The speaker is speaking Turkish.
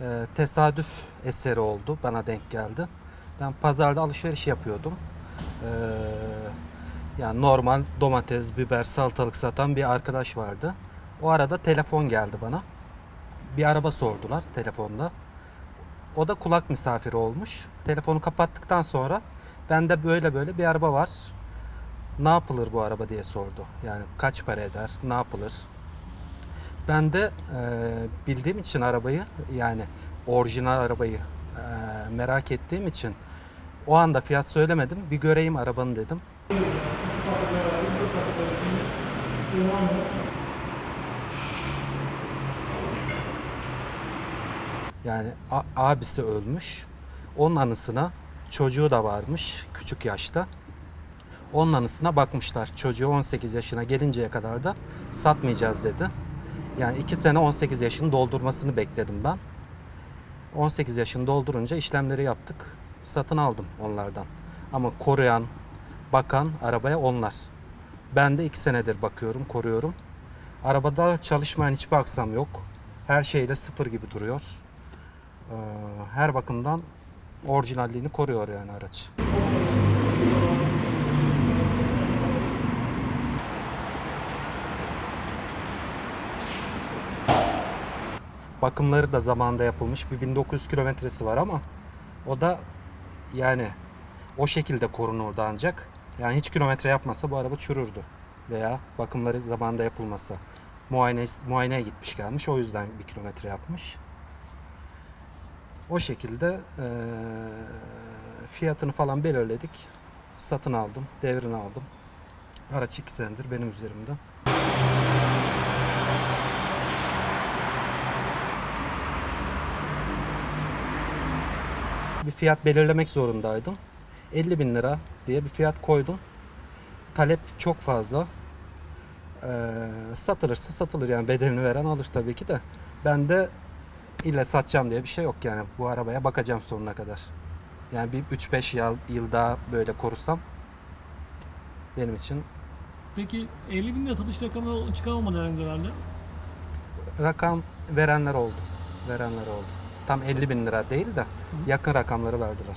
e, tesadüf eseri oldu. Bana denk geldi. Ben pazarda alışveriş yapıyordum. E, yani normal domates, biber, salatalık satan bir arkadaş vardı. O arada telefon geldi bana. Bir araba sordular telefonda. O da kulak misafiri olmuş. Telefonu kapattıktan sonra ben de böyle böyle bir araba var. Ne yapılır bu araba diye sordu. Yani kaç para eder, ne yapılır? Ben de e, bildiğim için arabayı yani orijinal arabayı e, merak ettiğim için o anda fiyat söylemedim. Bir göreyim arabanı dedim. Yani abisi ölmüş. Onun anısına çocuğu da varmış küçük yaşta. Onun anısına bakmışlar. Çocuğu 18 yaşına gelinceye kadar da satmayacağız dedi. Yani 2 sene 18 yaşını doldurmasını bekledim ben. 18 yaşını doldurunca işlemleri yaptık. Satın aldım onlardan. Ama koruyan, bakan arabaya onlar. Ben de 2 senedir bakıyorum, koruyorum. Arabada çalışmayan hiçbir aksam yok. Her şeyde sıfır gibi duruyor. Ee, Her bakımdan orijinalliğini koruyor yani araç. Bakımları da zamanında yapılmış. Bir 1900 kilometresi var ama o da yani o şekilde korunurdu ancak. Yani hiç kilometre yapmasa bu araba çürürdü. Veya bakımları zamanında yapılmasa. Muayene, muayeneye gitmiş gelmiş o yüzden bir kilometre yapmış. O şekilde eee, fiyatını falan belirledik. Satın aldım, devrini aldım. Araç 2 senedir benim üzerimde. Bir fiyat belirlemek zorundaydım. 50 bin lira diye bir fiyat koydum. Talep çok fazla. Ee, satılırsa satılır yani bedelini veren alır tabii ki de. Ben de ille satacağım diye bir şey yok yani bu arabaya bakacağım sonuna kadar. Yani bir 3-5 yıl, yıl daha böyle korusam benim için Peki 50 bin lira satış rakamı herhalde herhalde. rakam verenler oldu. Verenler oldu. Tam 50 bin lira değil de yakın rakamları verdiler.